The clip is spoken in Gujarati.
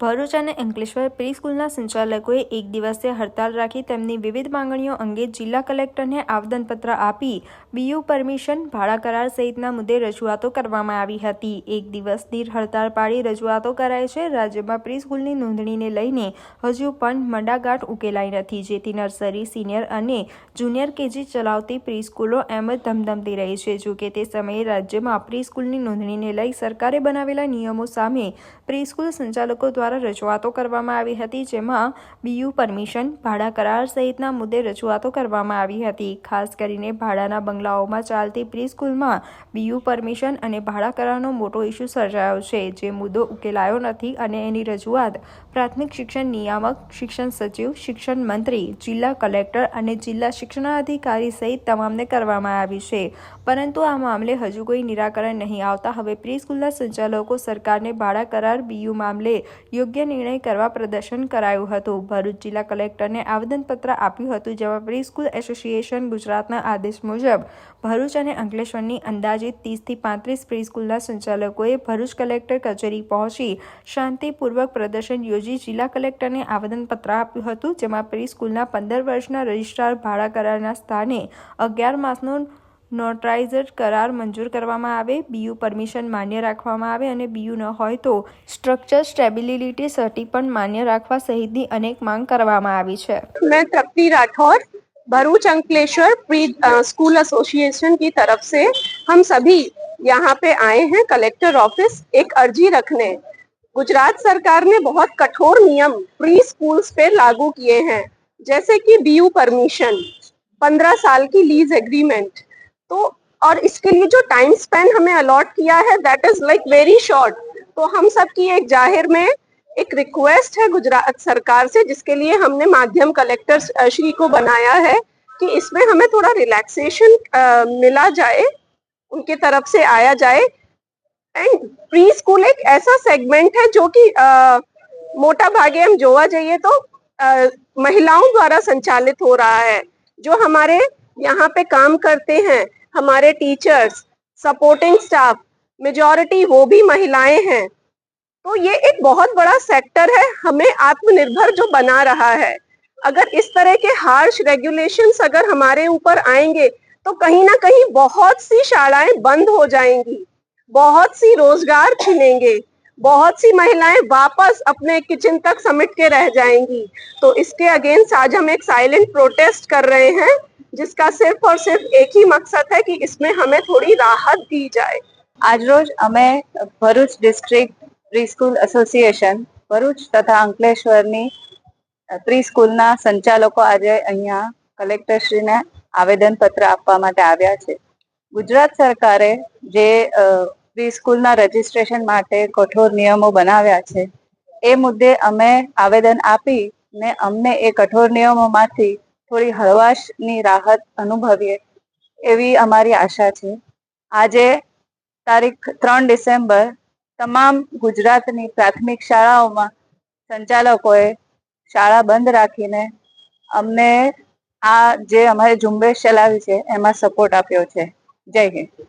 ભરૂચ અને અંકલેશ્વર પ્રી સ્કૂલના સંચાલકોએ એક દિવસીય હડતાલ રાખી તેમની વિવિધ માંગણીઓ અંગે જિલ્લા કલેક્ટરને આવેદનપત્ર આપી બીયુ પરમિશન ભાડા કરાર સહિતના મુદ્દે રજૂઆતો કરવામાં આવી હતી. એક દિવસની હડતાળ પાડી રજૂઆતો કરાય છે. રાજ્યમાં પ્રી સ્કૂલની નોંધણીને લઈને હજુ પણ મંડાગાંઠ ઉકેલાઈ નથી, જેથી નર્સરી, સિનિયર અને જુનિયર કેજી ચલાવતી પ્રી સ્કૂલો એમ જ ધમધમતી રહી છે. જોકે તે સમયે રાજ્યમાં પ્રી સ્કૂલની નોંધણીને લઈ સરકારે બનાવેલા નિયમો સામે પ્રી સ્કૂલ સંચાલકો દ્વારા રજૂઆતો કરવામાં આવી હતી, જેમાં બીયુ પરમિશન, ભાડા કરાર સહિતના મુદ્દે રજૂઆતો કરવામાં આવી હતી. ખાસ કરીને ભાડાના બંગલાઓમાં ચાલતી પ્રી સ્કૂલમાં બીયુ પરમિશન અને ભાડા કરારનો મોટો ઇસ્યુ સર્જાયો છે, જે મુદ્દો ઉકેલાયો નથી અને એની રજૂઆત પ્રાથમિક શિક્ષણ નિયામક, શિક્ષણ સચિવ, શિક્ષણ મંત્રી, જિલ્લા કલેક્ટર અને જિલ્લા શિક્ષણાધિકારી સહિત તમામને કરવામાં આવી છે. પરંતુ આ મામલે હજુ કોઈ નિરાકરણ નહીં આવતા. હવે પ્રી સ્કૂલના સંચાલકો સરકારને ભાડા કરાર બીયુ મામલે યોગ્ય નિર્ણય કરવા પ્રદર્શન કરાયું હતું. ભરૂચ જિલ્લા કલેક્ટરને આવેદનપત્ર આપ્યું હતું જેમાં પ્રી સ્કૂલ એસોસિએશન ગુજરાતના આદેશ મુજબ ભરૂચ અને અંકલેશ્વરની અંદાજિત ત્રીસથી પાંત્રીસ પ્રી સ્કૂલના સંચાલકોએ ભરૂચ કલેક્ટર કચેરી પહોંચી શાંતિપૂર્વક પ્રદર્શન યોજી જિલ્લા કલેક્ટરને આવેદનપત્ર આપ્યું હતું, જેમાં પ્રી સ્કૂલના પંદર વર્ષના રજિસ્ટ્રાર ભાડા કરારના સ્થાને અગિયાર માસનો નોટરાઇઝર કરાર મંજૂર કરવામાં આવે બીયુ પરમિશન માન્ય રાખવામાં આવે અને બીયુ ન હોય તો સ્ટ્રક્ચર સ્ટેબિલિટી સર્ટી પણ માન્ય રાખવા સહિતની અનેક માંગ કરવામાં આવી છે मैं Tripti Rathore Bharuch Ankleshwar pre uh, school association की तरफ से हम सभी यहाँ पे आए हैं कलेक्टर ऑफिस एक अर्जी रखने गुजरात सरकार ने बहुत कठोर नियम प्री स्कूल्स पे लागू किए हैं जैसे कि बीयू परमिशन पंद्रह साल की लीज एग्रीमेंट तो और इसके लिए जो टाइम स्पेन हमें अलॉट किया है that is like very short तो हम सब की एक ज़ाहिर में एक रिक्वेस्ट है गुजरात सरकार से जिसके लिए हमने माध्यम कलेक्टर श्री को बनाया है कि इसमें हमें थोड़ा रिलैक्सेशन मिला जाए उनके तरफ़ से आया जाए। एंड प्री स्कूल एक ऐसा सेगमेंट है जो कि मोटा भागे हम जोवा जाइए तो अ, महिलाओं द्वारा संचालित हो रहा है जो हमारे यहाँ पे काम करते हैं हमारे टीचर्स सपोर्टिंग स्टाफ मेजॉरिटी वो भी महिलाएँ हैं। तो ये एक बहुत बड़ा सेक्टर है, हमें आत्मनिर्भर जो बना रहा है। अगर इस तरह के हार्श रेगुलेशंस अगर हमारे ऊपर आएँगे तो कहीं ना कहीं बहुत सी शालाएँ बंद हो जाएँगी, बहुत सी रोज़गार छिनेंगे बहुत सी महिलाएँ वापस अपने किचन तक समेट के रह जाएँगी। तो इसके अगेंस्ट आज हम एक साइलेंट प्रोटेस्ट कर रहे हैं। जिसका सिर्फ और सिर्फ एक ही मकसद है कि इसमें हमें थोड़ी राहत दी जाए આજરોજ અમે Bharuch district pre school association Bharuch તથા અંકલેશ્વરની પ્રી સ્કૂલના સંચાલકો આજે અહીંયા કલેક્ટરશ્રીને આવેદનપત્ર આપવા માટે આવ્યા છે ગુજરાત સરકારે જે પ્રી સ્કૂલના રજીસ્ટ્રેશન માટે કઠોર નિયમો બનાવ્યા છે એ મુદ્દે અમે આવેદન આપી ને અમને એ કઠોર નિયમોમાંથી થોડી હળવાશની રાહત અનુભવીએ એવી અમારી આશા છે. આજે તારીખ ત્રણ ડિસેમ્બર તમામ ગુજરાતની પ્રાથમિક શાળાઓમાં સંચાલકોએ શાળા બંધ રાખીને અમને આ જે અમારે ઝુંબેશ ચલાવી છે, એમાં સપોર્ટ આપ્યો છે. જય હિન્દ.